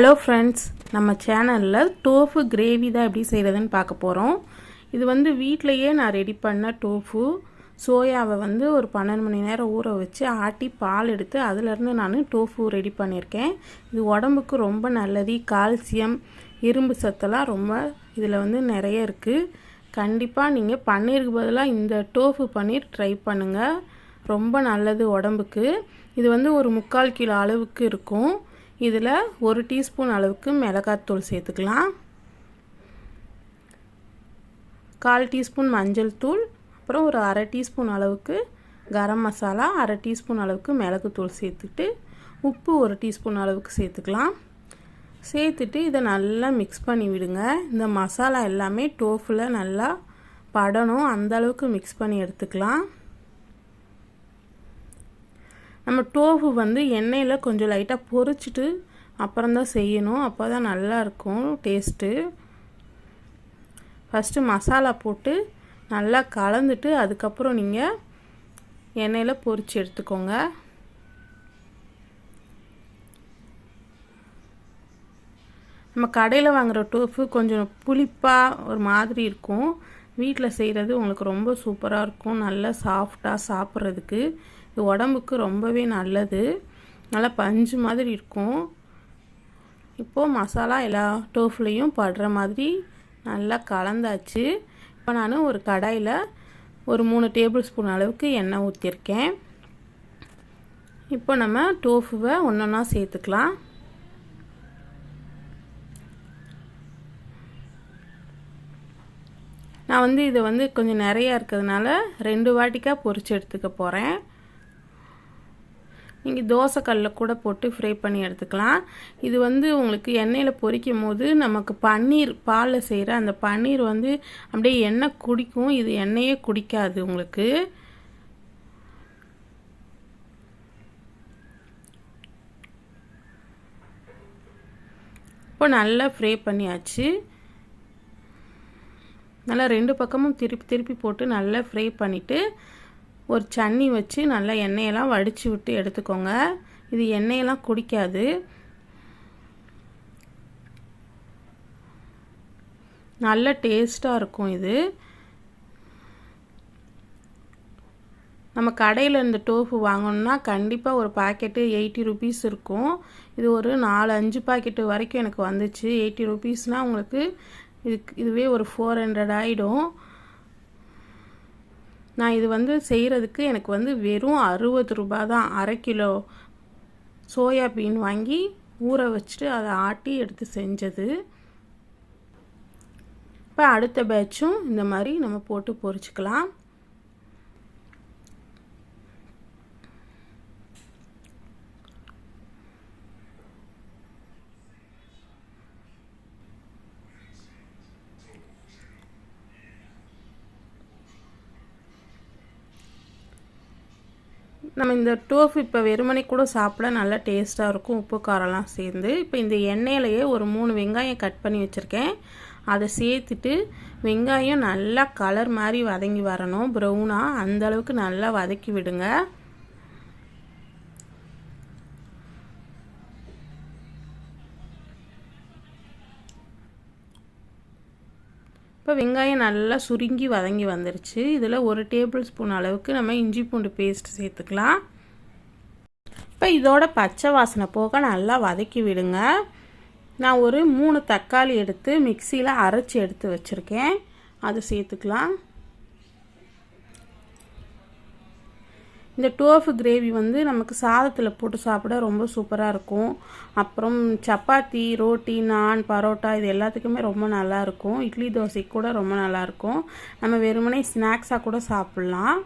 Hello friends நம்ம சேனலில் tofu gravy தான் எப்படி செய்கிறதுன்னு பார்க்க போகிறோம் இது வந்து வீட்டிலையே நான் ரெடி பண்ண டோஃபு சோயாவை வந்து ஒரு பன்னெண்டு மணி நேரம் ஊற வச்சு ஆட்டி பால் எடுத்து அதிலேருந்து நான் டோஃபு ரெடி பண்ணியிருக்கேன் இது உடம்புக்கு ரொம்ப நல்லது. கால்சியம் இரும்பு சத்தெல்லாம் ரொம்ப இதில் வந்து நிறைய இருக்குது கண்டிப்பாக நீங்கள் பன்னீருக்கு பதிலாக இந்த டோஃபு பன்னீர் ட்ரை பண்ணுங்கள் ரொம்ப நல்லது உடம்புக்கு. இது வந்து ஒரு முக்கால் கிலோ அளவுக்கு இருக்கும். இதில் ஒரு டீஸ்பூன் அளவுக்கு மிளகாத்தூள் சேர்த்துக்கலாம். கால் டீஸ்பூன் மஞ்சள் தூள் அப்புறம் ஒரு அரை டீஸ்பூன் அளவுக்கு கரம் மசாலா அரை டீஸ்பூன் அளவுக்கு மிளகுத்தூள் சேர்த்துட்டு உப்பு ஒரு டீஸ்பூன் அளவுக்கு சேர்த்துக்கலாம். சேர்த்துட்டு இதை நல்லா மிக்ஸ் பண்ணி விடுங்க. இந்த மசாலா எல்லாமே டோஃபில் நல்லா படணும். அந்த அளவுக்கு மிக்ஸ் பண்ணி எடுத்துக்கலாம். நம்ம டோஃபு வந்து எண்ணெயில் கொஞ்சம் லைட்டாக பொறிச்சிட்டு அப்புறம் தான் செய்யணும். அப்போ தான் நல்லாயிருக்கும் டேஸ்ட்டு ஃபஸ்ட்டு மசாலா போட்டு நல்லா கலந்துட்டு அதுக்கப்புறம் நீங்கள் எண்ணெயில் பொரித்து எடுத்துக்கோங்க. நம்ம கடையில் வாங்குகிற டோஃபு கொஞ்சம் புளிப்பாக ஒரு மாதிரி இருக்கும். வீட்டில் செய்கிறது உங்களுக்கு ரொம்ப சூப்பராக இருக்கும். நல்லா சாஃப்டாக சாப்பிட்றதுக்கு. இது உடம்புக்கு ரொம்பவே நல்லது. நல்லா பஞ்சு மாதிரி இருக்கும். இப்போது மசாலா எல்லா டோஃப்லேயும் படுற மாதிரி நல்லா கலந்தாச்சு. இப்போ நான் ஒரு கடாயில் ஒரு மூணு டேபிள் ஸ்பூன் அளவுக்கு எண்ணெய் ஊற்றிருக்கேன் இப்போ நம்ம டோஃபுவை ஒன்று ஒன்றா சேர்த்துக்கலாம். நான் வந்து இதை வந்து கொஞ்சம் நிறையா இருக்கிறதுனால ரெண்டு வாட்டிக்காக பொரித்து எடுத்துக்க போகிறேன் நீங்கள் தோசைக்கல்லில் கூட போட்டு ஃப்ரை பண்ணி எடுத்துக்கலாம். இது வந்து உங்களுக்கு எண்ணெயில் பொரிக்கும் போது நமக்கு பன்னீர் பாலில் செய்கிற அந்த பன்னீர் வந்து அப்படியே எண்ணெய் குடிக்கும். இது எண்ணெயே குடிக்காது உங்களுக்கு. இப்போ நல்லா ஃப்ரை பண்ணியாச்சு. நல்லா ரெண்டு பக்கமும் திருப்பி திருப்பி போட்டு நல்லா ஃப்ரை பண்ணிவிட்டு ஒரு சன்னி வச்சு நல்லா எண்ணெயெல்லாம் வடித்து விட்டு எடுத்துக்கோங்க. இது எண்ணெயெல்லாம் குடிக்காது. நல்ல டேஸ்ட்டாக இருக்கும் இது. நம்ம கடையில் இந்த டோஃபு வாங்கணுன்னா கண்டிப்பாக ஒரு பாக்கெட்டு எயிட்டி ருபீஸ் இருக்கும். இது ஒரு நாலு அஞ்சு பாக்கெட்டு வரைக்கும் எனக்கு வந்துச்சு. எயிட்டி ருபீஸ்னால் உங்களுக்கு இதுக்கு இதுவே ஒரு ஃபோர் ஹண்ட்ரட் ஆகிடும் நான் இது வந்து செய்கிறதுக்கு எனக்கு வந்து வெறும் அறுபது ரூபா தான் அரை கிலோ சோயாபீன் வாங்கி ஊற வச்சுட்டு அதை ஆட்டி எடுத்து செஞ்சது. இப்போ அடுத்த பேட்சும் இந்த மாதிரி நம்ம போட்டு பொரிச்சுக்கலாம். நம்ம இந்த டோஃப் இப்போ வெறுமனை கூட சாப்பிட நல்லா டேஸ்ட்டாக இருக்கும். உப்பு காரம்லாம் சேர்ந்து. இப்போ இந்த எண்ணெயிலையே ஒரு மூணு வெங்காயம் கட் பண்ணி வச்சுருக்கேன். அதை சேர்த்துட்டு வெங்காயம் நல்லா கலர் மாதிரி வதங்கி வரணும். ப்ரௌனாக அந்தளவுக்கு நல்லா வதக்கி விடுங்க. இப்போ வெங்காயம் நல்லா சுருங்கி வதங்கி வந்துருச்சு. இதில் ஒரு டேபிள் ஸ்பூன் அளவுக்கு நம்ம இஞ்சி பூண்டு பேஸ்ட் சேர்த்துக்கலாம். இப்போ இதோட பச்சை வாசனை போக நல்லா வதக்கி விடுங்க. நான் ஒரு மூணு தக்காளி எடுத்து மிக்சியில் அரைச்சி எடுத்து வச்சுருக்கேன். அதை சேர்த்துக்கலாம். இந்த டோஃபு கிரேவி வந்து நமக்கு சாதத்தில் போட்டு சாப்பிட ரொம்ப சூப்பராக இருக்கும். அப்புறம் சப்பாத்தி ரோட்டி நான் பரோட்டா இது எல்லாத்துக்குமே ரொம்ப நல்லாயிருக்கும் இட்லி தோசைக்கு கூட ரொம்ப நல்லாயிருக்கும் நம்ம வெறுமனே ஸ்நாக்ஸாக கூட சாப்பிட்லாம்.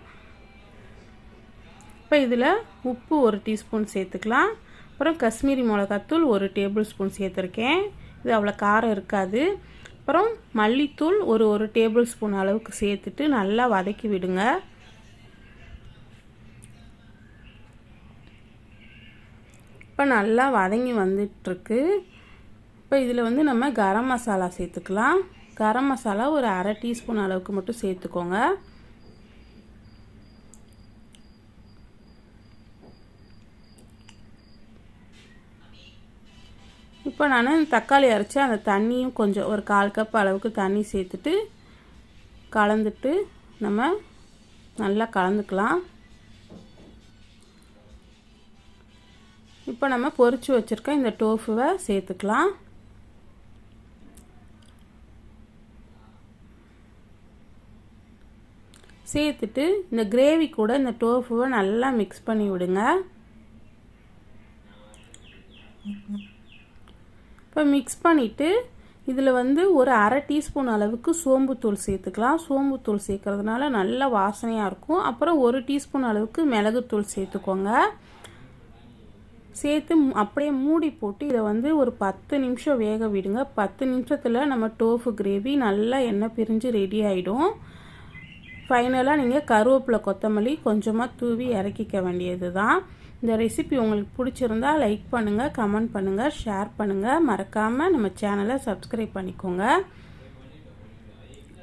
இப்போ இதில் உப்பு ஒரு டீஸ்பூன் சேர்த்துக்கலாம். அப்புறம் காஷ்மீரி மிளகாத்தூள் ஒரு டேபிள் ஸ்பூன் சேர்த்துருக்கேன். இது அவ்வளோ காரம் இருக்காது. அப்புறம் மல்லித்தூள் ஒரு ஒரு டேபிள் ஸ்பூன் அளவுக்கு சேர்த்துட்டு நல்லா வதக்கி விடுங்க. நல்லா வதங்கி வந்துட்டுருக்கு இப்போ இதில் வந்து நம்ம கரம் மசாலா சேர்த்துக்கலாம். கரம் மசாலா ஒரு அரை டீஸ்பூன் அளவுக்கு மட்டும் சேர்த்துக்கோங்க. இப்போ நான் தக்காளி அரைச்சி அந்த தண்ணியும் கொஞ்சம் ஒரு கால் கப் அளவுக்கு தண்ணி சேர்த்துட்டு கலந்துட்டு நம்ம நல்லா கலந்துக்கலாம். இப்போ நம்ம பொரிச்சு வச்சுருக்க இந்த டோஃபுவை சேர்த்துக்கலாம். சேர்த்துட்டு இந்த கிரேவி கூட இந்த டோஃபுவை நல்லா மிக்ஸ் பண்ணி விடுங்க. இப்போ மிக்ஸ் பண்ணிவிட்டு இதில் வந்து ஒரு அரை டீஸ்பூன் அளவுக்கு சோம்புத்தூள் சேர்த்துக்கலாம். சோம்புத்தூள் சேர்க்கறதுனால நல்ல வாசனையாக இருக்கும். அப்புறம் ஒரு டீஸ்பூன் அளவுக்கு மிளகுத்தூள் சேர்த்துக்கோங்க. சேர்த்து அப்படியே மூடி போட்டு இதை வந்து ஒரு பத்து நிமிஷம் வேக விடுங்க. பத்து நிமிஷத்தில் நம்ம டோஃபு கிரேவி நல்லா எண்ணெய் பிரிஞ்சு ரெடி ஆகிடும் ஃபைனலாக நீங்கள் கருவேப்பிலை கொத்தமல்லி கொஞ்சமாக தூவி இறக்கிக்க வேண்டியது தான் இந்த ரெசிபி உங்களுக்கு பிடிச்சிருந்தா லைக் பண்ணுங்கள் கமெண்ட் பண்ணுங்கள் ஷேர் பண்ணுங்கள் மறக்காமல் நம்ம சேனலை சப்ஸ்கிரைப் பண்ணிக்கோங்க.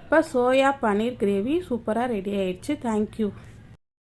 இப்போ சோயா பன்னீர் கிரேவி சூப்பராக ரெடி ஆயிடுச்சு. Thank you